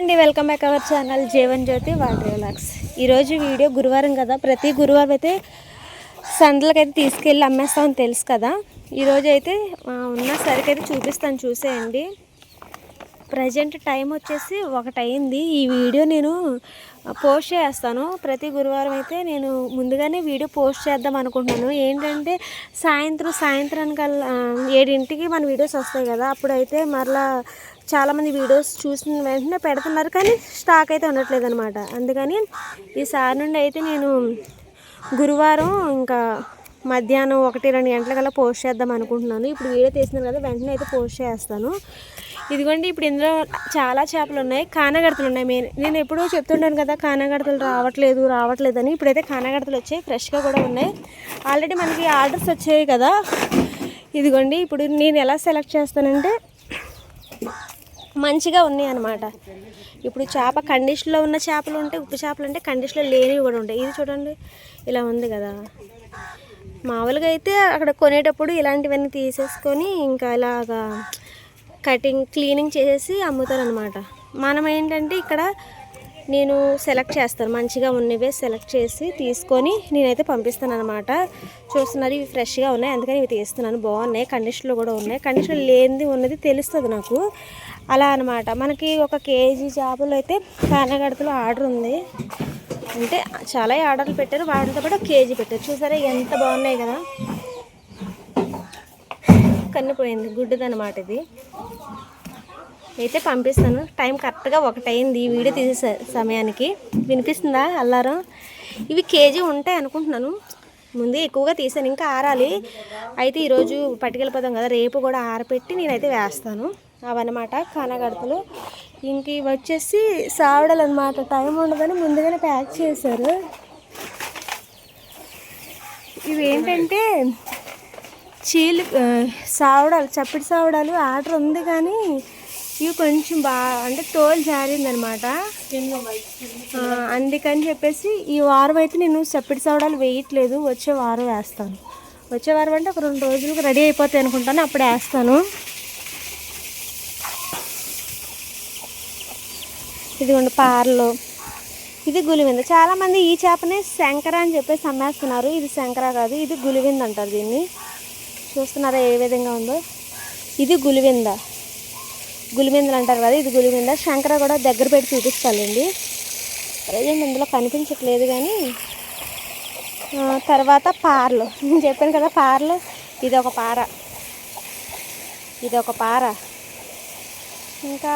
అండి welcome back our channel Jeevan Jyothi water relax. ఈరోజు video గురువారం కదా ప్రతి గురువారం అయితే సందులకైతే తీసుకెళ్ళి అమ్మేస్తామని తెలుసు కదా. ఈరోజు అయితే ఉన్న సరికైతే చూపిస్తాను చూసేయండి. ప్రజెంట్ టైం వచ్చేసి ఒకటి అయింది ఈ వీడియో నేను పోస్ట్ చేస్తాను. ప్రతి గురువారం అయితే నేను ముందుగానే వీడియో పోస్ట్ చేద్దాం అనుకుంటున్నాను. ఏంటంటే సాయంత్రం సాయంత్రానికల్లా ఏడింటికి మన వీడియోస్ వస్తాయి కదా అప్పుడైతే మరలా చాలామంది వీడియోస్ చూసిన వెంటనే పెడుతున్నారు కానీ స్టాక్ అయితే ఉండట్లేదు అనమాట అందుకని ఈసారి నుండి అయితే నేను గురువారం ఇంకా మధ్యాహ్నం ఒకటి రెండు గంటలకల్లా పోస్ట్ చేద్దాం అనుకుంటున్నాను. ఇప్పుడు వీడియో తీసినాను కదా వెంటనే అయితే పోస్ట్ చేస్తాను. ఇదిగోండి ఇప్పుడు ఇందులో చాలా చేపలు ఉన్నాయి. కానగడతలు ఉన్నాయి మెయిన్. నేను ఎప్పుడూ చెప్తుంటాను కదా కానగడతలు రావట్లేదు రావట్లేదని. ఇప్పుడైతే కానగడతలు వచ్చాయి ఫ్రెష్గా కూడా ఉన్నాయి. ఆల్రెడీ మనకి ఆర్డర్స్ వచ్చాయి కదా. ఇదిగోండి ఇప్పుడు నేను ఎలా సెలెక్ట్ చేస్తానంటే మంచిగా ఉన్నాయి అనమాట ఇప్పుడు చేప కండిషన్లో ఉన్న చేపలు ఉంటాయి ఉప్పు చేపలు అంటే కండిషన్లో లేనివి కూడా ఉంటాయి. ఇది చూడండి ఇలా ఉంది కదా. మామూలుగా అయితే అక్కడ కొనేటప్పుడు ఇలాంటివన్నీ తీసేసుకొని ఇంకా ఇలాగా కటింగ్ క్లీనింగ్ చేసేసి అమ్ముతారనమాట మనం ఏంటంటే ఇక్కడ నేను సెలెక్ట్ చేస్తాను. మంచిగా ఉన్నవే సెలెక్ట్ చేసి తీసుకొని నేనైతే పంపిస్తాను అనమాట చూస్తున్నారు ఇవి ఫ్రెష్గా ఉన్నాయి. అందుకని ఇవి తీస్తున్నాను. బాగున్నాయి. కండిషన్లో కూడా ఉన్నాయి. కండిషన్ లేనిది ఉన్నది తెలుస్తుంది నాకు. అలా అనమాట మనకి ఒక కేజీ చేపలు అయితే కానగడతలో ఆర్డర్ ఉంది. అంటే చాలా ఆర్డర్లు పెట్టారు. వాటితో పాటు కేజీ పెట్టారు. చూసారా ఎంత బాగున్నాయి కదా. కన్నిపోయింది గుడ్డదనమాట ఇది. అయితే పంపిస్తాను. టైం కరెక్ట్గా ఒకటైంది ఈ వీడియో తీసే సమయానికి. వినిపిస్తుందా అల్లారం? ఇవి కేజీ ఉంటాయి అనుకుంటున్నాను. ముందే ఎక్కువగా తీసాను. ఇంకా ఆరాలి. అయితే ఈరోజు పట్టుకెళ్ళిపోతాం కదా. రేపు కూడా ఆరపెట్టి నేనైతే వేస్తాను. అవన్నమాట కానగడతలు. ఇంక ఇవి వచ్చేసి సావడలు అనమాట టైం ఉండదని ముందుగానే ప్యాక్ చేశారు. ఇవి ఏంటంటే చీలు సావడాలు చప్పిడి సావడాలు ఆర్డర్ ఉంది కానీ ఇవి కొంచెం బాగా అంటే తోలు జారిందనమాట. అందుకని చెప్పేసి ఈ వారం అయితే నేను చప్పిడి సావడాలు వేయట్లేదు. వచ్చే వారం వేస్తాను. వచ్చే వారం అంటే ఒక రెండు రోజులకు రెడీ అయిపోతాయి అనుకుంటాను. అప్పుడు వేస్తాను. ఇదిగోండి పార్లు. ఇది గులివింద చాలామంది ఈ చేపనే శంకర అని చెప్పేసి అమ్మేస్తున్నారు. ఇది శంకర కాదు ఇది గులివింద అంటారు దీన్ని. చూస్తున్నారా ఏ విధంగా ఉందో? ఇది గులివింద గులివిందలు అంటారు కదా ఇది గులివింద శంకర కూడా దగ్గర పెట్టి చూపిస్తానండి. ప్రజెంట్ ఇందులో కనిపించట్లేదు కానీ తర్వాత పార్లు. నేను చెప్పాను కదా పార్లు. ఇది ఒక పార. ఇది ఒక పార. ఇంకా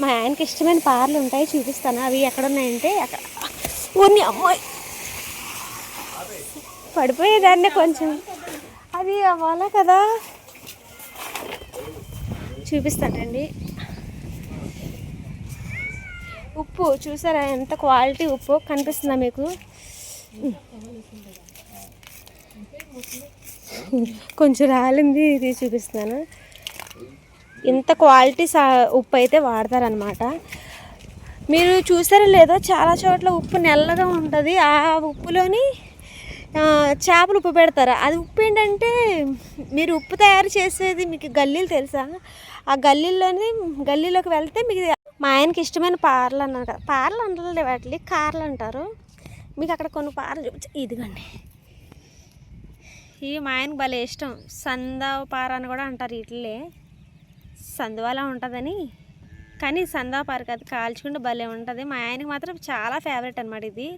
మా ఆయనకి ఇష్టమైన పార్లు ఉంటాయి చూపిస్తాను. అవి ఎక్కడున్నాయంటే అక్కడ. ఉన్ని అమ్మాయి. పడిపోయేదాన్ని కొంచెం. అది అవ్వాలా కదా? చూపిస్తానండి. ఉప్పు చూసారా ఎంత క్వాలిటీ ఉప్పు కనిపిస్తుందా మీకు? కొంచెం రాలింది ఇది చూపిస్తున్నాను. ఇంత క్వాలిటీ సా ఉప్పు అయితే వాడతారనమాట మీరు చూసారో లేదో చాలా చోట్ల ఉప్పు నల్లగా ఉంటుంది. ఆ ఉప్పులోని చేపలు ఉప్పు పెడతారు? అది ఉప్పు ఏంటంటే మీరు ఉప్పు తయారు చేసేది మీకు గల్లీలు తెలుసా? ఆ గల్లీలోని గల్లీలోకి వెళ్తే మీకు మా ఆయనకి ఇష్టమైన పార్లు అన్నారు కదా. పార్లు అంటారు వాటిని కార్లు అంటారు. మీకు అక్కడ కొన్ని పార్లు చూపించ ఇదిగోండి. ఇవి మా ఆయనకు భలే ఇష్టం. సందావ పార అని కూడా అంటారు వీటిలే సందువలా ఉంటుందని. కానీ సందా పార కాదు కాల్చుకుంటే భలే ఉంటుంది. మా ఆయనకి మాత్రం చాలా ఫేవరెట్ అనమాట ఇది.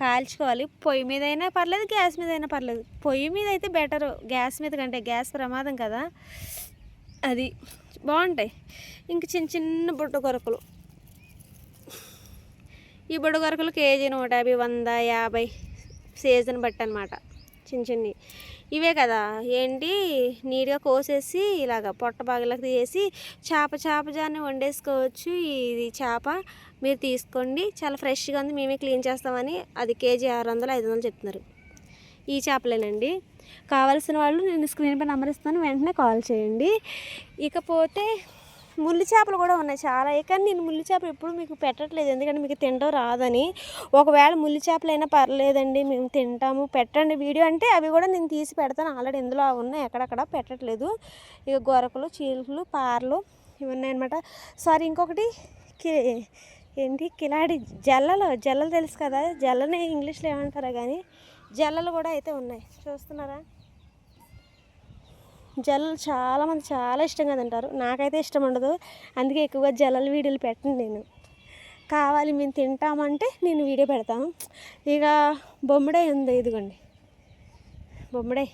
కాల్చుకోవాలి. పొయ్యి మీద అయినా పర్లేదు గ్యాస్ మీద అయినా పర్లేదు. పొయ్యి మీద అయితే బెటరు. గ్యాస్ మీద కంటే గ్యాస్ ప్రమాదం కదా. అది బాగుంటాయి. ఇంక చిన్న చిన్న బుట్ట కొరకలు. ఈ బుడ్డ కొరకలు కేజీ నూట యాభై వంద యాభై సీజన్ బట్టి అనమాట చిన్న చిన్నవి. ఇవే కదా. ఏంటి? నీట్గా కోసేసి ఇలాగ పొట్ట బాగలకు తీసేసి చేప చేప జాన్ని వండేసుకోవచ్చు. ఇది చేప. మీరు తీసుకోండి. చాలా ఫ్రెష్గా ఉంది. మేమే క్లీన్ చేస్తామని అది కేజీ ఆరు వందలు ఐదు వందలు చెప్తున్నారు. ఈ చేపలేనండి. కావాల్సిన వాళ్ళు నేను స్క్రీన్ పై నెంబర్ ఇస్తాను. వెంటనే కాల్ చేయండి. ఇకపోతే ముళ్ళు చేపలు కూడా ఉన్నాయి చాలా. కానీ నేను ముళ్ళు చేపలు ఎప్పుడు మీకు పెట్టట్లేదు. ఎందుకంటే మీకు తినడం రాదని. ఒకవేళ ముళ్ళు చేపలు అయినా పర్లేదండి. మేము తింటాము. పెట్టండి. వీడియో అంటే అవి కూడా నేను తీసి పెడతాను. ఆల్రెడీ ఇందులో ఉన్నాయి. ఎక్కడక్కడ పెట్టట్లేదు. ఇక గొరకలు చీలకలు పార్లు ఇవి ఉన్నాయన్నమాట సారీ ఇంకొకటి ఏంటి? కిలాడి జల్లలు జల్లలు తెలుసు కదా? జల్లని ఇంగ్లీష్లో ఏమంటారా కానీ జల్లలు కూడా అయితే ఉన్నాయి. చూస్తున్నారా? జల్లలు చాలామంది చాలా ఇష్టంగా తింటారు. నాకైతే ఇష్టం ఉండదు. అందుకే ఎక్కువగా జల్లల వీడియోలు పెట్టను నేను. కావాలి మేము తింటామంటే నేను వీడియో పెడతాను ఇక బొమ్మడై ఉంది ఇదిగోండి. బొమ్మడై.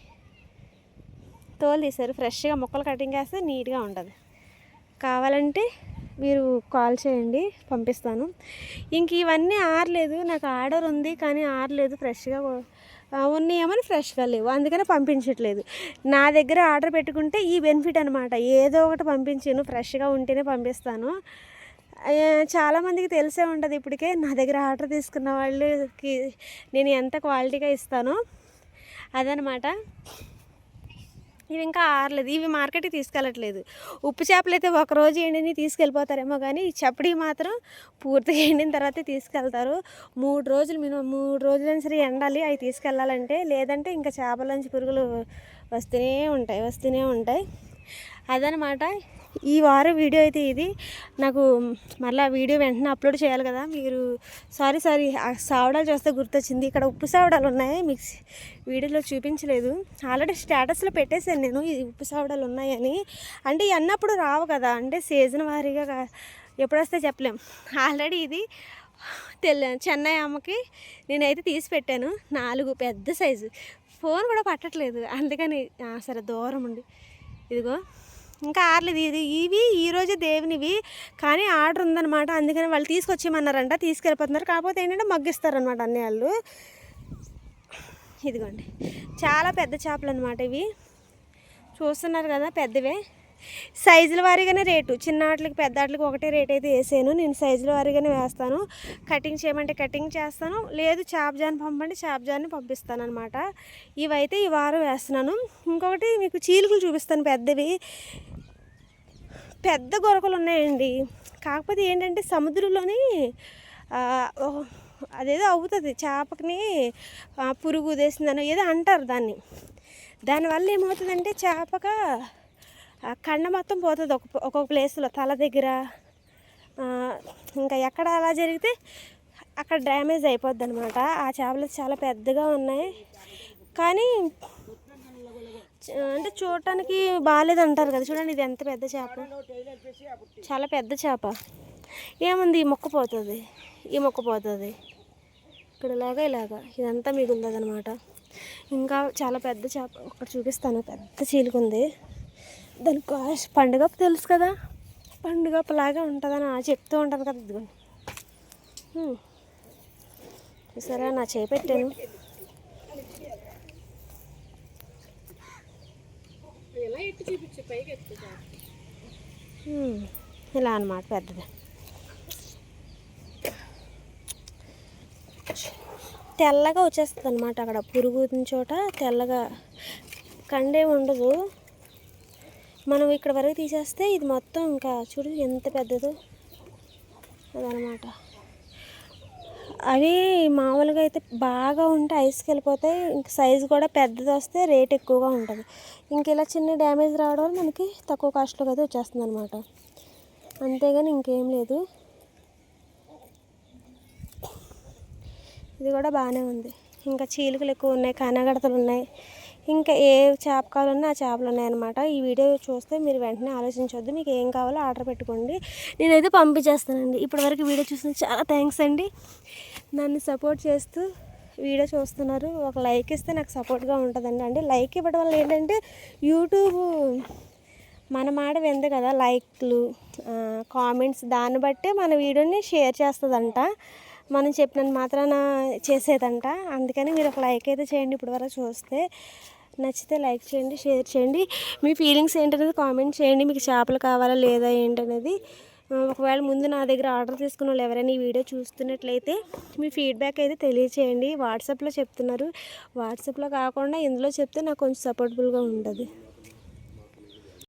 తోలు తీశారు. ఫ్రెష్గా మొక్కలు కటింగ్ వేస్తే నీట్గా ఉంటుంది. కావాలంటే మీరు కాల్ చేయండి పంపిస్తాను. ఇంక ఇవన్నీ ఆరలేదు నాకు ఆర్డర్ ఉంది కానీ ఆరలేదు ఫ్రెష్గా ఉన్నాయేమని ఫ్రెష్గా లేవు అందుకనే పంపించట్లేదు. నా దగ్గర ఆర్డర్ పెట్టుకుంటే ఈ బెనిఫిట్ అనమాట ఏదో ఒకటి పంపించాను ఫ్రెష్గా ఉంటేనే పంపిస్తాను. చాలామందికి తెలిసే ఉంటుంది ఇప్పటికే నా దగ్గర ఆర్డర్ తీసుకున్న వాళ్ళకి నేను ఎంత క్వాలిటీగా ఇస్తానో. అదనమాట ఇవి ఇంకా ఆరలేదు. ఇవి మార్కెట్కి తీసుకెళ్ళట్లేదు. ఉప్పు చేపలు అయితే ఒక రోజు ఎండిని తీసుకెళ్ళిపోతారేమో కానీ ఈ చప్పడి మాత్రం పూర్తిగా ఎండిన తర్వాతే తీసుకెళ్తారు. మూడు రోజులు మినిమం మూడు రోజులైనా సరే ఎండాలి. అవి తీసుకెళ్ళాలంటే లేదంటే ఇంకా చేపల నుంచి పురుగులు వస్తూనే ఉంటాయి వస్తూనే ఉంటాయి. అదనమాట ఈ వారం వీడియో అయితే ఇది. నాకు మళ్ళీ వీడియో వెంటనే అప్లోడ్ చేయాలి కదా. మీరు సారీ సారీ. సావడాలు చూస్తే గుర్తొచ్చింది. ఇక్కడ ఉప్పు సావడాలు ఉన్నాయి. మీకు వీడియోలో చూపించలేదు. ఆల్రెడీ స్టేటస్లో పెట్టేశాను నేను ఈ ఉప్పు సావడాలు ఉన్నాయని. అంటే ఇవన్నప్పుడు రావు కదా. అంటే సీజన్ వారీగా ఎప్పుడొస్తే ఎప్పుడు వస్తే చెప్పలేం. ఆల్రెడీ ఇది తెల్ల చెన్నై అమ్మకి నేనైతే తీసి పెట్టాను. నాలుగు పెద్ద సైజు. ఫోన్ కూడా పట్టట్లేదు. అందుకని సరే దూరం ఉండి. ఇదిగో. ఇంకా ఆర్లేదు. ఇది ఇవి ఈరోజు దేవునివి. కానీ ఆర్డర్ ఉందన్నమాట. అందుకని వాళ్ళు తీసుకొచ్చేయమన్నారంట. తీసుకెళ్ళిపోతున్నారు. కాకపోతే ఏంటంటే మగ్గిస్తారనమాట అన్ని వాళ్ళు. ఇదిగోండి. చాలా పెద్ద చేపలు అనమాట ఇవి. చూస్తున్నారు కదా పెద్దవే. సైజుల వారీగానే రేటు. చిన్న వాటికి పెద్ద వాటికి ఒకటే రేట్ అయితే వేసాను నేను సైజుల వారీగానే వేస్తాను. కటింగ్ చేయమంటే కటింగ్ చేస్తాను. లేదు చాప్జాన్ పంపండి చాప్జాన్ని పంపిస్తాను అనమాట ఇవైతే ఈ వారం వేస్తున్నాను. ఇంకొకటి మీకు చీలుకలు చూపిస్తాను పెద్దవి. పెద్ద గొరకలు ఉన్నాయండి. కాకపోతే ఏంటంటే సముద్రంలోని అదేదో అవుతుంది. చేపకి పురుగు ఉదేసిందని ఏదో అంటారు దాన్ని. దానివల్ల ఏమవుతుందంటే చేపక కండ మొత్తం పోతుంది ఒక ఒక్కొక్క ప్లేస్లో తల దగ్గర. ఇంకా ఎక్కడ అలా జరిగితే అక్కడ డ్యామేజ్ అయిపోద్ది అనమాట ఆ చేపలు చాలా పెద్దగా ఉన్నాయి. కానీ అంటే చూడటానికి బాగాలేదు అంటారు కదా. చూడండి ఇది ఎంత పెద్ద చేప. చాలా పెద్ద చేప. ఏముంది? ఈ మొక్క పోతుంది. ఈ మొక్క పోతుంది. ఇక్కడ ఇలాగా ఇలాగా. ఇదంతా మిగులుతుంది అనమాట ఇంకా చాలా పెద్ద చేప. ఒకటి చూపిస్తాను. పెద్ద చీలుకుంది. దాని కాస్ట్ పండుగ తెలుసు కదా? పండుగ లాగా ఉంటుందని చెప్తూ ఉంటాను కదా ఇదిగోండి హ్మ్. చూసారా? నా చేయి పెట్టాను. ఇలా అన్నమాట పెద్దది. తెల్లగా వచ్చేస్తుంది అనమాట అక్కడ పురుగు చోట తెల్లగా. కండే ఉండదు. మనం ఇక్కడ వరకు తీసేస్తే ఇది మొత్తం ఇంకా చూడు ఎంత పెద్దదో అదనమాట. అవి మామూలుగా అయితే బాగా ఉంటే ఐస్కి వెళ్ళిపోతాయి ఇంక సైజు కూడా పెద్దది వస్తే రేట్ ఎక్కువగా ఉంటుంది. ఇంక ఇలా చిన్న డ్యామేజ్ రావడం వల్ల మనకి తక్కువ కాస్ట్లోకి అయితే వచ్చేస్తుంది అనమాట అంతేగాని ఇంకేం లేదు. ఇది కూడా బాగానే ఉంది. ఇంకా చీలికలు ఎక్కువ ఉన్నాయి కానగడతలు ఉన్నాయి. ఇంకా ఏ చేప కావాలన్నా ఆ చేపలు ఉన్నాయన్నమాట. ఈ వీడియో చూస్తే మీరు వెంటనే ఆలోచించవద్దు మీకు ఏం కావాలో ఆర్డర్ పెట్టుకోండి. నేనైతే పంపించేస్తానండి. ఇప్పటివరకు వీడియో చూసిన చాలా థ్యాంక్స్ అండి. నన్ను సపోర్ట్ చేస్తూ వీడియో చూస్తున్నారు. ఒక లైక్ ఇస్తే నాకు సపోర్ట్గా ఉంటుందండి. అంటే లైక్ ఇవ్వడం వల్ల ఏంటంటే యూట్యూబ్ మన మాట వింది కదా లైక్లు కామెంట్స్. దాన్ని బట్టే మన వీడియోని షేర్ చేస్తుందంట. మనం చెప్పినంత మాత్రాన చేసేదంట. అందుకని మీరు ఒక లైక్ అయితే చేయండి ఇప్పటివరకు చూస్తే. నచ్చితే లైక్ చేయండి షేర్ చేయండి. మీ ఫీలింగ్స్ ఏంటనేది కామెంట్ చేయండి. మీకు చేపలు కావాలా లేదా ఏంటనేది. ఒకవేళ ముందు నా దగ్గర ఆర్డర్ తీసుకున్న వాళ్ళు ఎవరైనా ఈ వీడియో చూస్తున్నట్లయితే మీ ఫీడ్బ్యాక్ అయితే తెలియచేయండి. వాట్సాప్లో చెప్తున్నారు. వాట్సాప్లో కాకుండా ఇందులో చెప్తే నాకు కొంచెం సపోర్టబుల్గా ఉంటుంది.